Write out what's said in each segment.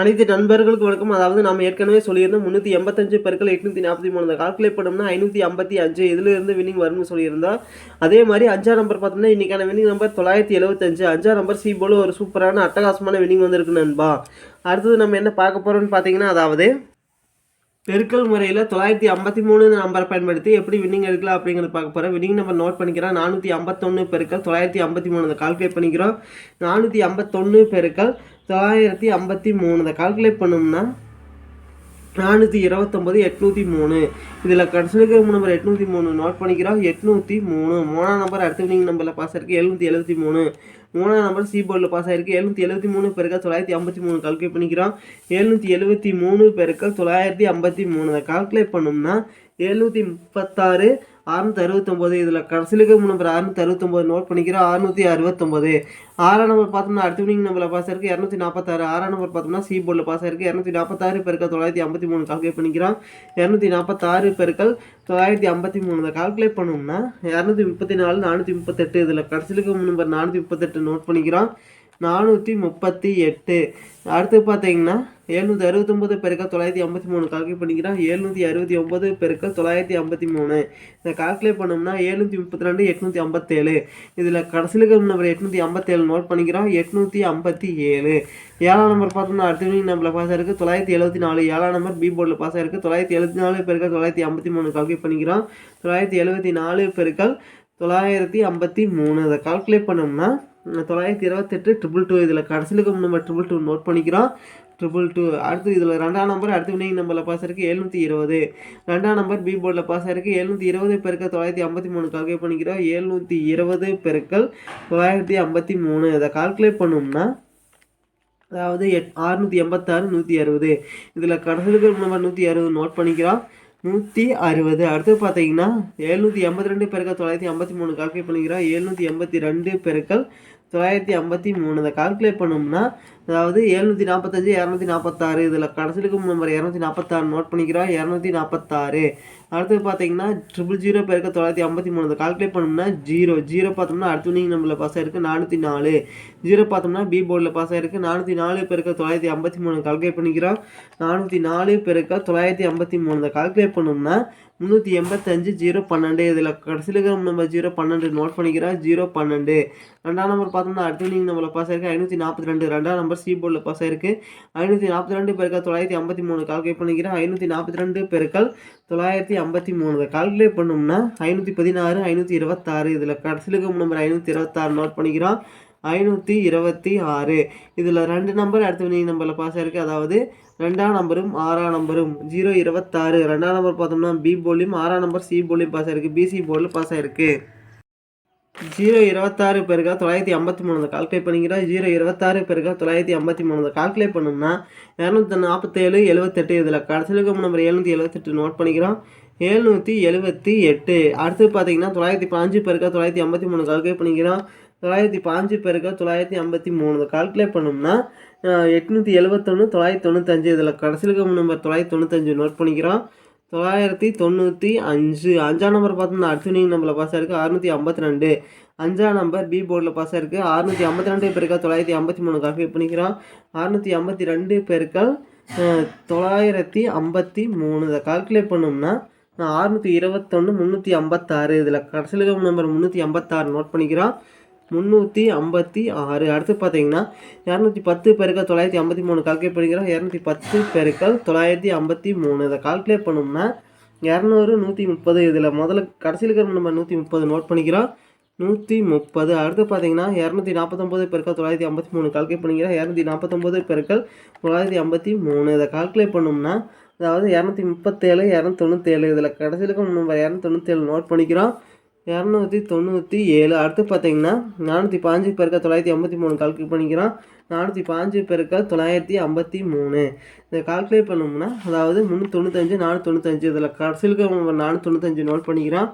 அனைத்து நண்பர்களுக்கு வணக்கம். அதாவது நம்ம ஏற்கனவே சொல்லியிருந்தோம் முந்நூற்றி எண்பத்தஞ்சு பெருக்கள் எட்நூற்றி நாற்பத்தி மூணு. கால்குலேட் பண்ணோம்னா ஐநூற்றி ஐம்பத்தி அஞ்சு. இதிலிருந்து வினிங் வரும்னு சொல்லியிருந்தோம். அதே மாதிரி அஞ்சாம் நம்பர் பார்த்தோம்னா இன்றைக்கான வினிங் நம்பர் தொள்ளாயிரத்தி எழுபத்தஞ்சு அஞ்சாம் நம்பர் சி போல ஒரு சூப்பரான அட்டகாசமான வினிங் வந்திருக்கு நண்பா. அடுத்தது நம்ம என்ன பார்க்க போகிறோம்னு பார்த்தீங்கன்னா அதாவது பெருக்கல் முறையில் தொள்ளாயிரத்தி ஐம்பத்தி மூணு நம்பரை பயன்படுத்தி எப்படி வின்னிங் எடுக்கலாம் அப்படிங்கிறது பார்க்க போகிறோம் வின்னிங் நம்பர் நோட் பண்ணிக்கிறோம். நானூற்றி ஐம்பத்தொன்று பெருக்கள் தொள்ளாயிரத்தி ஐம்பத்தி மூணு. கால்குலேட் பண்ணிக்கிறோம். நானூற்றி ஐம்பத்தொன்று பெருக்கள் தொள்ளாயிரத்தி ஐம்பத்தி மூணு இதை கால்குலேட் பண்ணோம்னா நானூற்றி இருபத்தொம்போது எட்நூற்றி மூணு. இதில் கடைசிக்கு நம்பர் எட்நூற்றி மூணு நோட் பண்ணிக்கிறோம். எட்நூற்றி மூணு. மூணாம் நம்பர் அடுத்த வினிங் நம்பரில் பாஸ் ஆயிருக்கு எழுநூற்றி எழுபத்தி மூணு. மூணாம் நம்பர் சி போர்டில் பாஸ் ஆயிருக்கு எழுநூற்றி எழுபத்தி மூணு பெருக்கல் தொள்ளாயிரத்தி ஐம்பத்தி மூணு கால்குலேட் பண்ணிக்கிறோம். எழுநூற்றி எழுபத்தி மூணு பெருக்கல் தொள்ளாயிரத்தி ஐம்பத்தி மூணு அதை கால்குலேட் பண்ணோம்னா எழுநூற்றி முப்பத்தாறு அறுநூத்தி அறுபத்தொம்போது இதில் கடைசிலுக்கு நம்பர் அறுநூத்தி அறுபத்தொம்போது நோட் பண்ணிக்கிறோம். அறுநூற்றி அறுபத்தொம்போது. ஆறாம் நம்பர் பார்த்தோம்னா அடுத்த வினிங் நம்பரில் பாஸ் ஆயிருக்கு. இரநூத்தி நாற்பத்தாறு ஆறாம் நம்பர் பார்த்தோம்னா சி போர்டில் பாஸ் ஆயிருக்கு. இரநூத்தி நாற்பத்தாறு பெருக்கள் தொள்ளாயிரத்தி ஐம்பத்தி மூணு கால்குலேட் பண்ணிக்கிறோம். இரநூத்தி நாற்பத்தாறு பெருக்கள் தொள்ளாயிரத்தி ஐம்பத்தி மூணு. இதை கால்குலேட் பண்ணோம்னா இரநூத்தி முப்பத்தி நாலு நானூற்றி முப்பத்தெட்டு இதில் கடைசிலுக்கு நம்பர் நானூற்றி முப்பத்தெட்டு நோட் பண்ணிக்கிறோம். நானூற்றி முப்பத்தி எட்டு. அடுத்து பார்த்தீங்கன்னா எழுநூற்றி அறுபத்தொம்பது பெருக்கல் தொள்ளாயிரத்தி ஐம்பத்தி மூணு. கால்குலேட் பண்ணிக்கிறோம் எழுநூற்றி அறுபத்தி ஒம்பது பெருக்க தொள்ளாயிரத்தி ஐம்பத்தி மூணு. இதை கால்குலேட் பண்ணோம்னா எழுநூற்றி முப்பத்தி ரெண்டு எட்நூற்றி ஐம்பத்தேழு. இதில் கடைசியில் நம்பர் எட்நூற்றி ஐம்பத்தேழு நோட் பண்ணிக்கிறோம் எட்நூற்றி ஐம்பத்தி ஏழு. ஏழாம் நம்பர் பார்த்தோம்னா அடுத்த வினிங் நம்பரில் பாஸ் ஆயிருக்கு தொள்ளாயிரத்தி எழுபத்தி நாலு. ஏழாம் நம்பர் பி போர்டில் பாஸ் ஆயிருக்கு தொள்ளாயிரத்தி எழுபத்தி நாலு பெருக்கள் தொள்ளாயிரத்தி ஐம்பத்தி மூணு கால்குலேட் பண்ணிக்கிறோம் தொள்ளாயிரத்தி எழுபத்தி நாலு பெருக்கள் தொள்ளாயிரத்தி ஐம்பத்தி மூணு. அதை கால்குலேட் பண்ணோம்னா தொள்ளாயிரத்தி இருபத்தெட்டு ட்ரிபிள் டூ இதில் கடைசிலுக்கு நம்ம ட்ரிபிள் டூ நோட் பண்ணிக்கிறோம். ட்ரிபிள் டூ அடுத்து இதில் ரெண்டாம் நம்பர் அடுத்து வினிங் நம்பரில் பாஸ் ஆயிருக்கு எழுநூற்றி இருபது. ரெண்டாம் நம்பர் பி போர்டில் பாஸ் ஆயிருக்கு எழுநூற்றி இருபது பெருக்கல் தொள்ளாயிரத்தி ஐம்பத்தி மூணு கால்குலேட் பண்ணிக்கிறோம். எழுநூற்றி இருபது பெருக்கல் தொள்ளாயிரத்தி ஐம்பத்தி மூணு. இதை கால்குலேட் பண்ணோம்னா அதாவது எட் ஆறுநூற்றி எண்பத்தாறு நூற்றி அறுபது. இதில் கடைசியில் நம்பர் நூற்றி அறுபது நோட் பண்ணிக்கிறோம். நூற்றி அறுபது. அடுத்து பார்த்தீங்கன்னா எழுநூற்றி எண்பத்தி ரெண்டு பெருக்கள் தொள்ளாயிரத்தி ஐம்பத்தி மூணு கால்குலேட் பண்ணிக்கிறோம். எழுநூற்றி எண்பத்தி ரெண்டு பெருக்கள் தொள்ளாயிரத்தி ஐம்பத்தி மூணு. இதை கால்குலேட் பண்ணோம்னா அதாவது எழுநூற்றி நாற்பத்தஞ்சு இரநூத்தி நாற்பத்தாறு இதில் கடைசிலுக்கு நம்பர் இரநூத்தி நாற்பத்தாறு நோட் பண்ணிக்கிறோம். இரநூத்தி நாற்பத்தாறு அடுத்து பார்த்தீங்கன்னா ட்ரிபிள் ஜீரோ பெருக்க தொள்ளாயிரத்தி ஐம்பத்தி மூணு. அதை கால்குலேட் பண்ணோம்னா ஜீரோ ஜீரோ பார்த்தோம்னா அடுத்த வினிங் நம்பரில் பாஸ் ஆயிருக்கு. நானூற்றி நாலு. ஜீரோ பார்த்தோம்னா பி போர்டில் பாஸ் ஆயிருக்கு. நானூற்றி நாலு பெருக்க தொள்ளாயிரத்தி ஐம்பத்தி மூணு. கால்குலேட் பண்ணிக்கிறோம். நானூற்றி நாலு பெருக்க தொள்ளாயிரத்தி ஐம்பத்தி மூணு. அதை கால்குலேட் பண்ணோம்னா முந்நூற்றி எண்பத்தஞ்சு ஜீரோ பன்னெண்டு. இதில் கடைசியில் இருக்கிற நம்பர் ஜீரோ பன்னெண்டு நோட் பண்ணிக்கிறோம். ஜீரோ பன்னெண்டு. ரெண்டாம் நம்பர் பார்த்தோம்னா அடுத்த நீங்கள் நம்மளை பாஸ் ஆயிருக்கு. ஐநூற்றி நாற்பத்தி ரெண்டு ரெண்டாம் நம்பர் சி போர்டில் பாஸ் ஆயிருக்கு. ஐநூற்றி நாற்பத்தி ரெண்டு பெருக்கள் தொள்ளாயிரத்தி ஐம்பத்தி மூணு. கால்குலேட் பண்ணிக்கிறேன் ஐநூற்றி நாற்பத்தி ரெண்டு பெருக்கல் தொள்ளாயிரத்தி ஐம்பத்தி மூணு. இதை கால்குலேட் பண்ணோம்னா ஐநூற்றி பதினாறு ஐநூற்றி இருபத்தாறு. இதில் கடைசியில் நம்பர் ஐநூற்றி இருபத்தாறு நோட் பண்ணிக்கிறோம். ஐநூற்றி இருபத்தி ஆறு. இதில் ரெண்டு நம்பர் அடுத்த வினிங் நம்பரில் பாஸ் ஆயிருக்கு. அதாவது ரெண்டாம் நம்பரும் ஆறாம் நம்பரும் ஜீரோ இருபத்தாறு. ரெண்டாம் நம்பர் பார்த்தோம்னா பி போலியும் ஆறாம் நம்பர் சி போலியும் பாஸ் ஆயிருக்கு. பிசி போர்டில் பாஸ் ஆயிருக்கு. ஜீரோ இருபத்தாறு பெருக்கா தொள்ளாயிரத்தி ஐம்பத்தி மூணு கால்குலேட் பண்ணிக்கிறோம். ஜீரோ இருபத்தாறு பெருக்கா தொள்ளாயிரத்தி ஐம்பத்தி மூணு கால்குலேட் பண்ணோம்னா இரநூத்தி நாற்பத்தேழு எழுபத்தெட்டு இதில் கடைசியில் நம்பர் எழுநூற்றி எழுபத்தெட்டு நோட் பண்ணிக்கிறோம். எழுநூற்றி எழுபத்தி எட்டு. அடுத்து பார்த்தீங்கன்னா தொள்ளாயிரத்தி பாஞ்சு பெருக்கா தொள்ளாயிரத்தி ஐம்பத்தி மூணு கால்குலேட் பண்ணிக்கிறோம். தொள்ளாயிரத்தி பாஞ்சு பெருக்கா தொள்ளாயிரத்தி ஐம்பத்தி மூணு கால்குலேட் பண்ணோம்னா எட்நூற்றி எழுபத்தொன்று தொள்ளாயிரத்தி தொண்ணூத்தஞ்சு இதில் கடைசியில் நம்பர் தொள்ளாயிரத்தி தொண்ணூத்தஞ்சு நோட் பண்ணிக்கிறோம். தொள்ளாயிரத்தி தொண்ணூற்றி அஞ்சு. அஞ்சாம் நம்பர் பார்த்தோம்னா அர்ஜுனிங் நம்பரில் பாஸ் ஆயிருக்கு அறுநூற்றி ஐம்பத்தி ரெண்டு. அஞ்சாம் நம்பர் பி போர்டில் பாஸ் ஆயிருக்கு அறுநூற்றி ஐம்பத்தி ரெண்டு பெருக்கா தொள்ளாயிரத்தி ஐம்பத்தி மூணு கால்குலேட் பண்ணிக்கிறோம் அறுநூற்றி ஐம்பத்தி ரெண்டு பெருக்கள் தொள்ளாயிரத்தி ஐம்பத்தி மூணு. இதை கால்குலேட் பண்ணோம்னா நான் அறுநூற்றி இருபத்தொன்று முந்நூற்றி ஐம்பத்தாறு. இதில் கடைசியில் நம்பர் முந்நூற்றி ஐம்பத்தாறு நோட் பண்ணிக்கிறோம். முந்நூற்றி ஐம்பத்தி ஆறு. அடுத்து பார்த்தீங்கன்னா இரநூத்தி பத்து பெருக்கள் தொள்ளாயிரத்தி ஐம்பத்தி மூணு. கால்குலேட் பண்ணிக்கிறோம். இரநூத்தி பத்து பெருக்கள் தொள்ளாயிரத்தி ஐம்பத்தி மூணு. இதை கால்குலேட் பண்ணோம்னா இரநூறு நூற்றி முப்பது. இதில் முதல்ல கடைசியில் இருக்கிற நம்ம நூற்றி முப்பது நோட் பண்ணிக்கிறோம். நூற்றி முப்பது. அடுத்து பார்த்தீங்கன்னா இரநூத்தி நாற்பத்தொம்போது பெருக்கள் தொள்ளாயிரத்தி ஐம்பத்தி மூணு. கால்குலேட் பண்ணிக்கிறோம். இரநூத்தி நாற்பத்தொம்போது பெருக்கள் தொள்ளாயிரத்தி ஐம்பத்தி மூணு. இதை கால்குலேட் பண்ணோம்னா அதாவது இரநூத்தி முப்பத்தேழு இரநூத்தி தொண்ணூற்றேழு இதில் கடைசியில் நம்ம இரநூத்தி தொண்ணூற்றேழு நோட் பண்ணிக்கிறோம். இரநூத்தி தொண்ணூற்றி ஏழு. அடுத்து பார்த்தீங்கன்னா நானூற்றி பாஞ்சு பெருக்க தொள்ளாயிரத்தி ஐம்பத்தி மூணு கால்குலேட் பண்ணிக்கிறோம். நானூற்றி பாஞ்சு பெருக்க தொள்ளாயிரத்தி ஐம்பத்தி மூணு. இதை கால்குலேட் பண்ணோம்னா அதாவது முந்நூற்றி தொண்ணூத்தஞ்சு நானூற்றி தொண்ணூத்தஞ்சு. இதில் கடைசியில் நானூற்றி தொண்ணூத்தஞ்சு நோட் பண்ணிக்கிறோம்.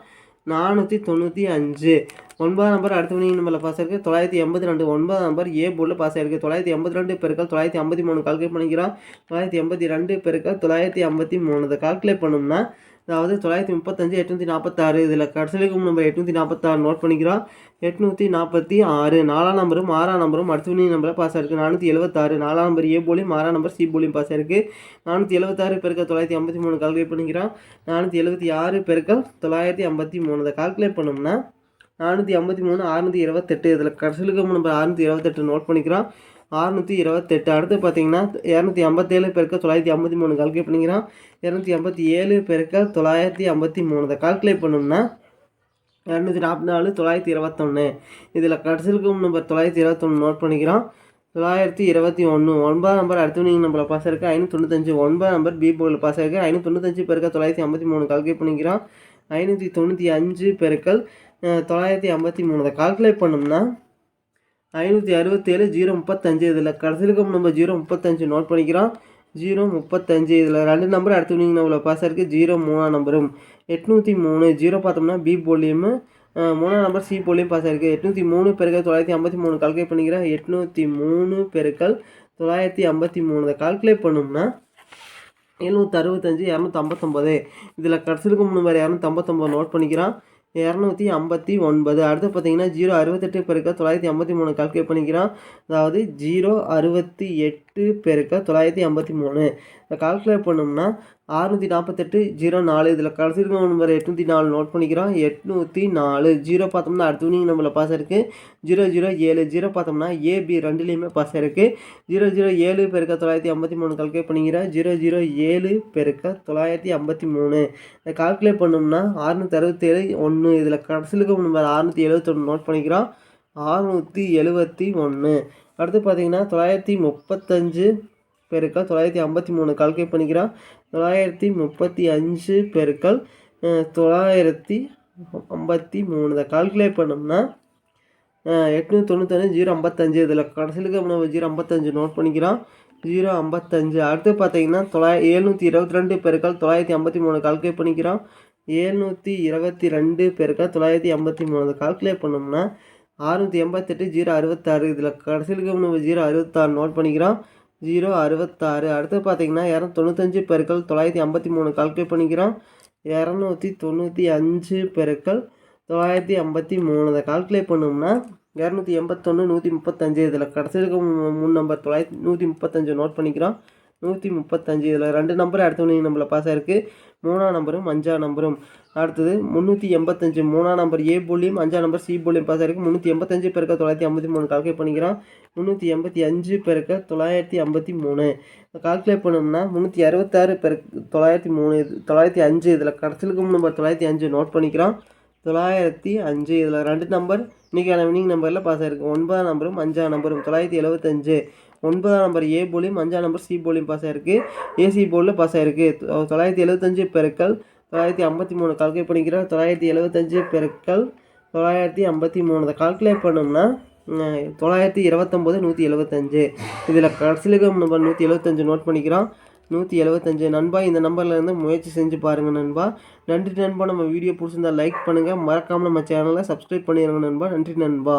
நானூற்றி தொண்ணூற்றி அஞ்சு. ஒன்பதாம் நம்பர் அடுத்த வினிங் நம்பரில் பாஸ் ஆயிருக்கு. தொள்ளாயிரத்தி எண்பத்தி ரெண்டு ஒன்பதாம் நம்பர் ஏ போர்டில் பாஸ் ஆயிருக்கு. தொள்ளாயிரத்தி எண்பத்தி ரெண்டு பெருக்கள் தொள்ளாயிரத்தி ஐம்பத்தி மூணு கால்குலேட் பண்ணிக்கிறோம். தொள்ளாயிரத்தி எண்பத்தி ரெண்டு பெருக்கள் தொள்ளாயிரத்தி ஐம்பத்தி மூணு. இதை கால்குலேட் பண்ணோம்னா அதாவது தொள்ளாயிரத்தி முப்பத்தஞ்சு எட்நூற்றி நாற்பத்தாறு இதில் கடைசிக்கும் நம்பர் எட்நூற்றி நாற்பத்தாறு நோட் பண்ணிக்கிறோம். எட்நூற்றி நாற்பத்தி ஆறு. நாலாம் நம்பரும் ஆறாம் நம்பரும் அடுத்த வினிங் நம்பரில் பாஸ் ஆயிருக்கு. நானூற்றி எழுபத்தாறு நாலாம் நம்பர் ஏ போலியும் ஆறாம் நம்பர் சி போலியும் பாஸ் ஆயிருக்கு. நானூற்றி எழுபத்தாறு பெருக்கள் தொள்ளாயிரத்தி ஐம்பத்தி மூணு கால்குலேட் பண்ணிக்கிறோம். நானூற்றி எழுபத்தி ஆறு பெருக்கள் தொள்ளாயிரத்தி ஐம்பத்தி மூணு. இதை கால்குலேட் பண்ணோம்னா நானூற்றி ஐம்பத்தி மூணு அறுநூற்றி இருபத்தெட்டு. இதில் கடைசிலுக்கு நம்பர் அறுநூற்றி இருபத்தெட்டு நோட் பண்ணிக்கிறோம். அறுநூற்றி இருபத்தெட்டு. அடுத்து பார்த்தீங்கன்னா இரநூத்தி ஐம்பத்தேழு பெருக்க தொள்ளாயிரத்தி ஐம்பத்தி மூணு கால்குலேட் பண்ணிக்கிறோம். இரநூத்தி ஐம்பத்தி ஏழு பெருக்க தொள்ளாயிரத்தி ஐம்பத்தி மூணு. இதை கால்குலேட் பண்ணோம்னா இரநூத்தி நாற்பத்தி நாலு தொள்ளாயிரத்தி இருபத்தொன்று இதில் கடைசிலுக்கு நம்பர் தொள்ளாயிரத்தி இருபத்தொன்று நோட் பண்ணிக்கிறோம். தொள்ளாயிரத்தி இருபத்தி ஒன்று ஒன்பதாம் நம்பர் அடுத்து நீங்கள் நம்மளை பாஸ் இருக்குது ஐநூற்றி தொண்ணூத்தஞ்சு. ஒன்பதாம் நம்பர் பி போர்டில் பாஸ் இருக்குது ஐநூற்றி தொண்ணூத்தஞ்சு பெருக்க தொள்ளாயிரத்தி ஐம்பத்தி மூணு கால்குலேட் பண்ணிக்கிறோம். ஐநூற்றி தொண்ணூற்றி அஞ்சு பெருக்கள் தொள்ளாயிரத்தி ஐம்பத்தி மூணு. அதை கால்குலேட் பண்ணோம்னா ஐநூற்றி அறுபத்தேழு ஜீரோ முப்பத்தஞ்சு. இதில் கடைசிலுக்கு நம்ம ஜீரோ முப்பத்தஞ்சு நோட் பண்ணிக்கிறோம். ஜீரோ முப்பத்தஞ்சு இதில் ரெண்டு நம்பர் அடுத்து நீங்கள் நம்பரில் பாஸ் இருக்குது ஜீரோ மூணாம் நம்பரும் எட்நூற்றி மூணு ஜீரோ பார்த்தோம்னா பி போலியும் மூணாம் நம்பர் சி போலியும் பாஸ் இருக்குது எட்நூற்றி மூணு பெருக்கல் தொள்ளாயிரத்தி ஐம்பத்தி மூணு கால்குலேட் பண்ணிக்கிறேன். எட்நூற்றி மூணு பெருக்கல் தொள்ளாயிரத்தி ஐம்பத்தி மூணு. இதை கால்குலேட் பண்ணோம்னா எழுநூற்றி அறுபத்தஞ்சு இரநூத்தி ஐம்பத்தொம்பது. இதில் கடைசிலுக்கு முன்னாடி இரநூத்தி ஐம்பத்தொம்பது நோட் பண்ணிக்கிறான் இரநூத்தி ஐம்பத்தி ஒன்பது. அடுத்து பார்த்தீங்கன்னா ஜீரோ அறுபத்தெட்டு பெருக்க தொள்ளாயிரத்தி ஐம்பத்தி மூணு கால்குலேட் பண்ணிக்கிறான். அதாவது ஜீரோ அறுபத்தி எட்டு எட்டு பெருக்க? தொள்ளாயிரத்தி ஐம்பத்தி மூணு. இதை கால்குலேட் பண்ணோம்னா அறுநூற்றி நாற்பத்தெட்டு ஜீரோ நாலு. இதில் கடைசி இருக்க நம்பர் எட்நூற்றி நாலு நோட் பண்ணிக்கிறோம். எட்நூற்றி நாலு. ஜீரோ பார்த்தோம்னா அடுத்த வினிங் நம்பரில் பாஸ் இருக்குது ஜீரோ ஜீரோ ஏழு. ஜீரோ பார்த்தோம்னா ஏபி ரெண்டுலேயுமே பாஸ் இருக்குது ஜீரோ ஜீரோ ஏழு பெருக்க? தொள்ளாயிரத்தி ஐம்பத்தி மூணு கால்குலேட் பண்ணிக்கிறேன் ஜீரோ ஜீரோ ஏழு பெருக்க? தொள்ளாயிரத்தி ஐம்பத்தி மூணு. இதை கால்குலேட் பண்ணோம்னா அறுநூற்றி அறுபத்தேழு ஒன்று இதில் கடைசிலுக்கு நம்பர் அறுநூற்றி எழுபத்தொன்று நோட் பண்ணிக்கிறோம். அறுநூற்றி எழுபத்தி ஒன்று அடுத்து பார்த்தீங்கன்னா தொள்ளாயிரத்தி முப்பத்தஞ்சு பெருக்கள் தொள்ளாயிரத்தி ஐம்பத்தி மூணு கால்குலேட் பண்ணிக்கிறோம். தொள்ளாயிரத்தி முப்பத்தி அஞ்சு பெருக்கள் தொள்ளாயிரத்தி ஐம்பத்தி மூணு. இதை கால்குலேட் பண்ணோம்னா எட்நூற்றி தொண்ணூத்தொன்று ஜீரோ ஐம்பத்தஞ்சு. இதில் கடைசிலுக்கு நம்ம ஜீரோ ஐம்பத்தஞ்சு நோட் பண்ணிக்கிறோம். ஜீரோ ஐம்பத்தஞ்சு. அடுத்து பார்த்தீங்கன்னா தொள்ளாய எழுநூற்றி இருபத்தி ரெண்டு பெருக்கள் தொள்ளாயிரத்தி ஐம்பத்தி மூணு கால்குலேட் பண்ணிக்கிறோம். எழுநூற்றி இருபத்தி ரெண்டு பெருக்கல் தொள்ளாயிரத்தி ஐம்பத்தி மூணு. கால்குலேட் பண்ணோம்னா அறுநூற்றி எண்பத்தெட்டு ஜீரோ அறுபத்தாறு. இதில் கடைசிலுக்கு நம்ம ஜீரோ அறுபத்தாறு நோட் பண்ணிக்கிறோம். ஜீரோ அறுபத்தாறு. அடுத்து பார்த்தீங்கன்னா இரநூத்தி தொண்ணூத்தஞ்சு பெருக்கல் தொள்ளாயிரத்தி ஐம்பத்தி மூணு கால்குலேட் பண்ணிக்கிறோம். இரநூத்தி தொண்ணூற்றி அஞ்சு பெருக்கள் தொள்ளாயிரத்தி ஐம்பத்தி மூணு. அதை கால்குலேட் பண்ணோம்னா இரநூத்தி எண்பத்தொன்று நூற்றி முப்பத்தஞ்சு. இதில் கடைசியிலுக்கு மூணு நம்பர் தொள்ளாயிரத்தி நூற்றி முப்பத்தஞ்சு நோட் பண்ணிக்கிறோம். நூற்றி முப்பத்தஞ்சு. இதில் ரெண்டு நம்பர் அடுத்த நம்மளை பாஸ் ஆயிருக்கு. மூணாம் நம்பரும் அஞ்சாம் நம்பரும். அடுத்தது முந்நூற்றி எண்பத்தஞ்சு மூணாம் நம்பர் ஏ புள்ளியும் அஞ்சாம் நம்பர் சி புள்ளியும் பாஸ் ஆயிருக்கு முந்நூற்றி எண்பத்தஞ்சு பெருக்க தொள்ளாயிரத்தி ஐம்பத்தி மூணு கால்குலேட் பண்ணிக்கிறோம். முந்நூற்றி எண்பத்தி அஞ்சு பெருக்க தொள்ளாயிரத்தி ஐம்பத்தி மூணு. கால்குலேட் பண்ணோம்னா முந்நூற்றி அறுபத்தாறு பெருக்க தொள்ளாயிரத்தி மூணு இது தொள்ளாயிரத்தி அஞ்சு இதில் கடைசிலுக்கு நம்பர் தொள்ளாயிரத்தி அஞ்சு நோட் பண்ணிக்கிறோம். தொள்ளாயிரத்தி அஞ்சு இதில் ரெண்டு நம்பர் இன்றைக்கான வினிங் நம்பரில் பாஸ் ஆயிருக்கு ஒன்பதாம் நம்பரும் அஞ்சாம் நம்பரும் தொள்ளாயிரத்தி எழுபத்தஞ்சு. ஒன்பதாம் நம்பர் ஏ போலியும் அஞ்சாம் நம்பர் சி போலியும் பாஸ் ஆயிருக்கு. ஏசி போர்டில் பாஸ் ஆயிருக்கு. தொள்ளாயிரத்தி எழுபத்தஞ்சு பெருக்கள் தொள்ளாயிரத்தி ஐம்பத்தி மூணு கால்குலேட் பண்ணிக்கிறோம் தொள்ளாயிரத்தி எழுபத்தஞ்சு பெருக்கள் தொள்ளாயிரத்தி ஐம்பத்தி மூணு. கால்குலேட் பண்ணோம்னா தொள்ளாயிரத்தி இருபத்தொம்போது நூற்றி எழுபத்தஞ்சு இதில் கடைசிலுக்கு நம்பர் நூற்றி எழுபத்தஞ்சு நோட் பண்ணிக்கிறோம். நூற்றி எழுபத்தஞ்சு நண்பா இந்த நம்பர்லேருந்து முயற்சி செஞ்சு பாருங்கள் நண்பா. நன்றி நண்பா. நம்ம வீடியோ பிடிச்சிருந்தா லைக் பண்ணுங்கள் மறக்காமல் நம்ம சேனலை சப்ஸ்கிரைப் பண்ணிடுங்க நண்பா. நன்றி நண்பா.